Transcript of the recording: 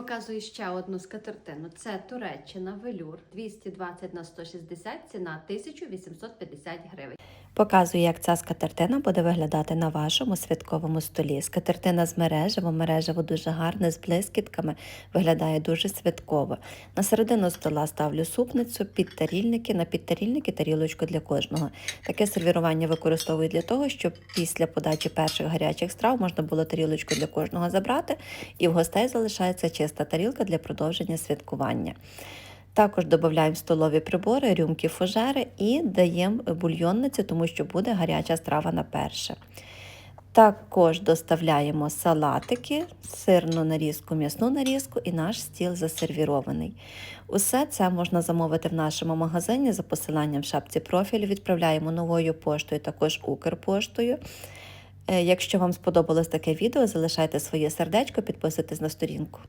Показую ще одну скатертину. Це Туреччина велюр 220 на 160, ціна 1850 гривень. Показую, як ця скатертина буде виглядати на вашому святковому столі. Скатертина з мережево, мережево дуже гарне, з блискітками, виглядає дуже святково. На середину стола ставлю супницю, підтарільники, на підтарільники тарілочку для кожного. Таке сервірування використовую для того, щоб після подачі перших гарячих страв можна було тарілочку для кожного забрати, і в гостей залишається чиста тарілка для продовження святкування. Також додаємо столові прибори, рюмки, фужери і даємо бульйонниці, тому що буде гаряча страва на перше. Також доставляємо салатики, сирну нарізку, м'ясну нарізку і наш стіл засервірований. Усе це можна замовити в нашому магазині за посиланням в шапці профілю. Відправляємо новою поштою, також Укрпоштою. Е, Якщо вам сподобалось таке відео, залишайте своє сердечко, підписуйтесь на сторінку.